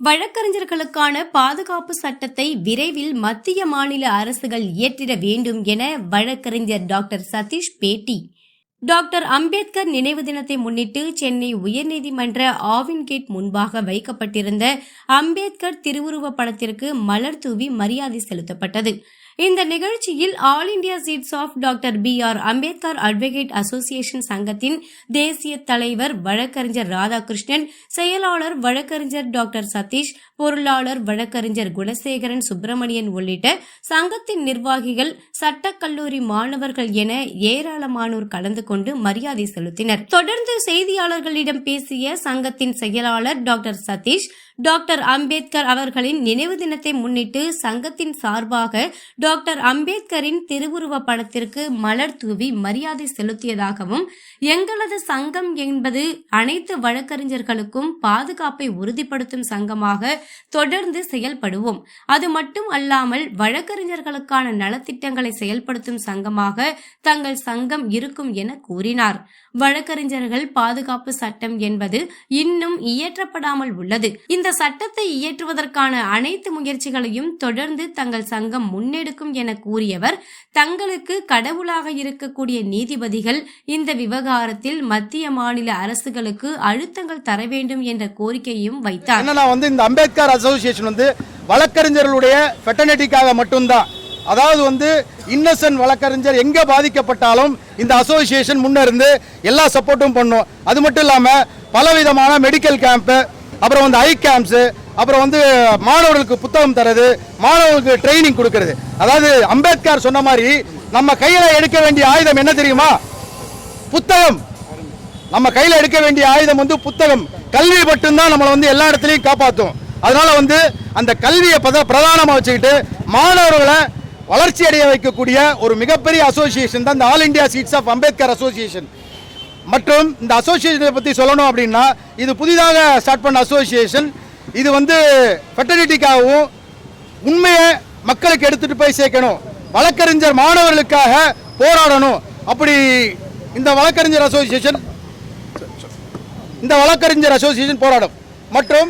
வழக்கறிஞர்களுக்கான பாதுகாப்பு சட்டத்தை விரைவில் மத்திய மாநில அரசுகள் இயற்றிட வேண்டும் என வழக்கறிஞர் டாக்டர் சதீஷ் பேட்டி டாக்டர் அம்பேத்கர் நினைவு தினத்தை முன்னிட்டு சென்னை உயர்நீதிமன்ற ஆவின் கேட் முன்பாக வைக்கப்பட்டிருந்த அம்பேத்கர் திருவுருவப் படத்திற்கு மலர் தூவி மரியாதை செலுத்தப்பட்டது. இந்த நிகழ்ச்சியில் all India seats of doctor B R Ambedkar advocate association சங்கத்தின் தேசிய தலைவர் வழக்கறிஞர் ராதாகிருஷ்ணன் செயலாளர் வழக்கறிஞர் டாக்டர் சதீஷ் பொருளாளர் வழக்கறிஞர் குணசேகரன் சுப்பிரமணியன் உள்ளிட்ட சங்கத்தின் நிர்வாகிகள் சட்டக்கல்லூரி மாணவர்கள் என ஏராளமானோர் கலந்து கொண்டு மரியாதை செலுத்தினர். தொடர்ந்து செய்தியாளர்களிடம் பேசிய சங்கத்தின் செயலாளர் டாக்டர் சதீஷ் டாக்டர் அம்பேத்கர் அவர்களின் நினைவு தினத்தை முன்னிட்டு சங்கத்தின் சார்பாக டாக்டர் அம்பேத்கரின் திருவுருவ படத்திற்கு மலர் தூவி மரியாதை செலுத்தியதாகவும் எங்களது சங்கம் என்பது அனைத்து வழக்கறிஞர்களுக்கும் பாதுகாப்பை உறுதிப்படுத்தும் சங்கமாக தொடர்ந்து செயல்படுவோம். அது மட்டும் அல்லாமல் வழக்கறிஞர்களுக்கான நலத்திட்டங்களை செயல்படுத்தும் சங்கமாக தங்கள் சங்கம் இருக்கும் என கூறினார். வழக்கறிஞர்கள் பாதுகாப்பு சட்டம் என்பது இன்னும் இயற்றப்படாமல் உள்ளது. இந்த சட்டத்தை இயற்றுவதற்கான அனைத்து முயற்சிகளையும் தொடர்ந்து தங்கள் சங்கம் முன்னெடுக்கும் என கூறியவர் தங்களுக்கு கடவுளாக இருக்கக்கூடிய நீதிபதிகள் இந்த விவகாரத்தில் மத்திய மாநில அரசுகளுக்கு அழுத்தங்கள் தர வேண்டும் என்ற கோரிக்கையும் வைத்தார். வந்து இந்த அம்பேத்கர் அசோசியேஷன் வந்து வழக்கறிஞர்களுடைய ஃபெட்டர்னிட்டிக்காக மட்டும்தான். அதாவது வந்து இன்னசென்ட் வழக்கறிஞர் எங்கே பாதிக்கப்பட்டாலும் இந்த அசோசியேஷன் முன்னிருந்து எல்லா சப்போர்ட்டும் பண்ணும். அது மட்டும் இல்லாமல் பலவிதமான மெடிக்கல் கேம்ப்பு அப்புறம் வந்து ஐ கேம்ப்ஸு அப்புறம் வந்து மாணவர்களுக்கு புத்தகம் தரது மாணவர்களுக்கு ட்ரைனிங் கொடுக்கறது. அதாவது அம்பேத்கர் சொன்ன மாதிரி நம்ம கையில் எடுக்க வேண்டிய ஆயுதம் என்ன தெரியுமா? புத்தகம். நம்ம கையில் எடுக்க வேண்டிய ஆயுதம் வந்து புத்தகம். கல்வி மட்டும்தான் நம்மளை வந்து எல்லா இடத்துலையும் காப்பாற்றும் அதனால வந்து அந்த கல்வியை பத பிரதானமாக வச்சுக்கிட்டு மாணவர்களை வளர்ச்சி அடைய வைக்கக்கூடிய ஒரு மிகப்பெரிய அசோசியேஷன் தான் இந்த all India seats of Ambedkar association மற்றும் இந்த அசோசியேஷனை பற்றி சொல்லணும் அப்படின்னா இது புதிதாக ஸ்டார்ட் பண்ண அசோசியேஷன் இது வந்து ஃபெட்டர்னிட்டிக்காகவும் உண்மையை மக்களுக்கு எடுத்துட்டு போய் சேர்க்கணும். வழக்கறிஞர் மாணவர்களுக்காக போராடணும். அப்படி இந்த வழக்கறிஞர் அசோசியேஷன் இந்த வழக்கறிஞர் அசோசியேஷன் போராடும். மற்றும்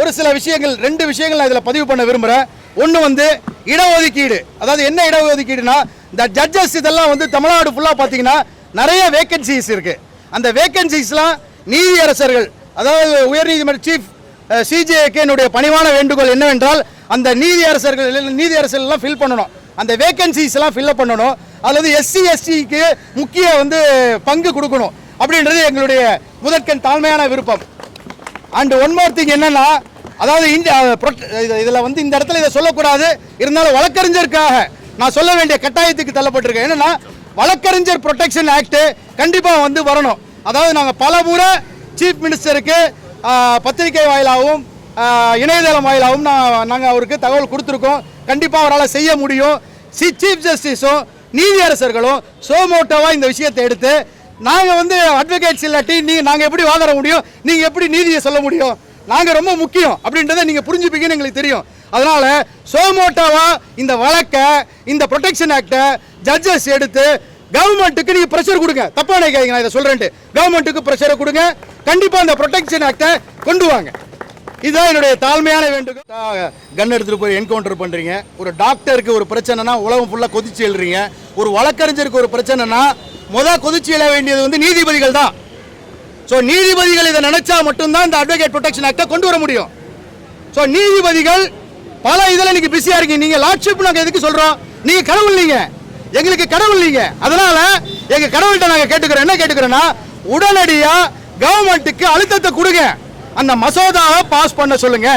ஒரு சில விஷயங்கள் ரெண்டு விஷயங்கள் நான் இதில் பதிவு பண்ண விரும்புகிறேன் ஒன்று வந்து இடஒதுக்கீடு. அதாவது என்ன இடஒதுக்கீடுனா இந்த ஜட்ஜஸ் இதெல்லாம் வந்து தமிழ்நாடு ஃபுல்லாக பார்த்தீங்கன்னா நிறைய வேக்கன்சிஸ் இருக்குது அந்த வேக்கன்சிஸ்லாம் நீதியரசர்கள் அதாவது உயர்நீதிமன்ற சீஃப் சிஜேக்கு என்னுடைய பணிவான வேண்டுகோள் என்னவென்றால் அந்த நீதியரசர்கள் நீதியரசர்கள் எல்லாம் ஃபில் பண்ணணும். அந்த வேக்கன்சிஸ்லாம் ஃபில்லப் பண்ணணும். அல்லது எஸ்சி எஸ்டிக்கு முக்கிய வந்து பங்கு கொடுக்கணும். அப்படின்றது எங்களுடைய முதற்கண் தாழ்மையான விருப்பம். அண்ட் ஒன் மோர் திங் என்னென்னா அதாவது இந்த இதில் வந்து இந்த இடத்துல இதை சொல்லக்கூடாது. இருந்தாலும் வழக்கறிஞருக்காக நான் சொல்ல வேண்டிய கட்டாயத்துக்கு தள்ளப்பட்டிருக்கேன். என்னென்னா வழக்கறிஞர் ப்ரொடெக்ஷன் ஆக்ட் கண்டிப்பாக வந்து வரணும். அதாவது நாங்கள் பல முறை சீஃப் மினிஸ்டருக்கு பத்திரிகை வாயிலாகவும் இணையதளம் வாயிலாகவும் நான் நாங்கள் அவருக்கு தகவல் கொடுத்துருக்கோம். கண்டிப்பாக அவரால் செய்ய முடியும். சி சீஃப் ஜஸ்டிஸும் நீதியரசர்களும் சோமோட்டோவாக இந்த விஷயத்தை எடுத்து நாங்கள் வந்து அட்வொகேட்ஸ் இல்லாட்டி நீங்கள் நாங்கள் எப்படி வாதாட முடியும்? நீங்கள் எப்படி நீதியை சொல்ல முடியும்? நாங்கள் ரொம்ப முக்கியம் அப்படின்றத நீங்கள் புரிஞ்சுப்பீங்கன்னு எங்களுக்கு தெரியும். அதனால் சோமோட்டோவா இந்த வழக்கை இந்த ப்ரொடெக்ஷன் ஆக்டை ஜட்ஜஸ் எடுத்து கவர்மெண்ட்டுக்கு நீங்கள் ப்ரெஷர் கொடுங்க. தப்பா நினைக்காதீங்க நான் இதை சொல்கிறேன்ட்டு கவர்மெண்ட்டுக்கு ப்ரெஷரை கொடுங்க. கண்டிப்பாக அந்த ப்ரொடெக்ஷன் ஆக்டை கொண்டு வாங்க. இதுதான் என்னுடைய தாழ்மையான வேண்டுகோள். கன் எடுத்துகிட்டு போய் என்கவுண்டர் பண்ணுறீங்க ஒரு டாக்டருக்கு ஒரு பிரச்சனைனா உலகம் ஃபுல்லாக கொதிச்சு எழுறீங்க. ஒரு வழக்கறிஞருக்கு ஒரு பிரச்சனைனா முதல் கொதிச்சு எழ வேண்டியது வந்து நீதிபதிகள் தான். ஸோ நீதிபதிகள் இதை நினைச்சா மட்டும்தான் இந்த அட்வொகேட் ப்ரொடெக்ஷன் ஆக்டை கொண்டு வர முடியும். ஸோ நீதிபதிகள் பல இதில் இன்னைக்கு பிஸியாக இருக்கீங்க. நீங்கள் லார்ட்ஷிப் நாங்கள் எதுக்கு சொல்கிறோம் நீங்கள் கடவுள் இல்லைங்க எங்களுக்கு கடவுள் இல்லைங்க அதனால் எங்கள் கடவுள்கிட்ட நாங்கள் கேட்டுக்கிறோம். என்ன கேட்டுக்கிறோன்னா உடனடியாக கவர்மெண்ட்டுக்கு அழுத்தத்தை கொடுங்க. அந்த மசோதாவை பாஸ் பண்ண சொல்லுங்க.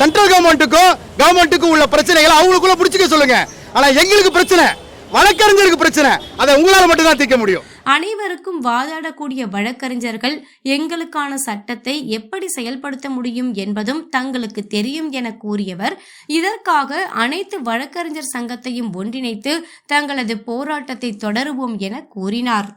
சென்ட்ரல் கவர்மெண்ட்டுக்கும் கவர்மெண்ட்டுக்கும் உள்ள பிரச்சனைகளை அவங்களுக்குள்ள பிடிச்சிக்க சொல்லுங்க. ஆனால் எங்களுக்கு பிரச்சனை. வழக்கறிஞருக்கு பிரச்சனை. அதை உங்களால் மட்டும்தான் தீர்க்க முடியும். அனைவருக்கும் வாதாடக்கூடிய வழக்கறிஞர்கள் எங்களுக்கான சட்டத்தை எப்படி செயல்படுத்த முடியும் என்பதும் தங்களுக்கு தெரியும் என கூறியவர். இதற்காக அனைத்து வழக்கறிஞர் சங்கத்தையும் ஒன்றிணைத்து தங்களது போராட்டத்தை தொடருவோம் என கூறினார்.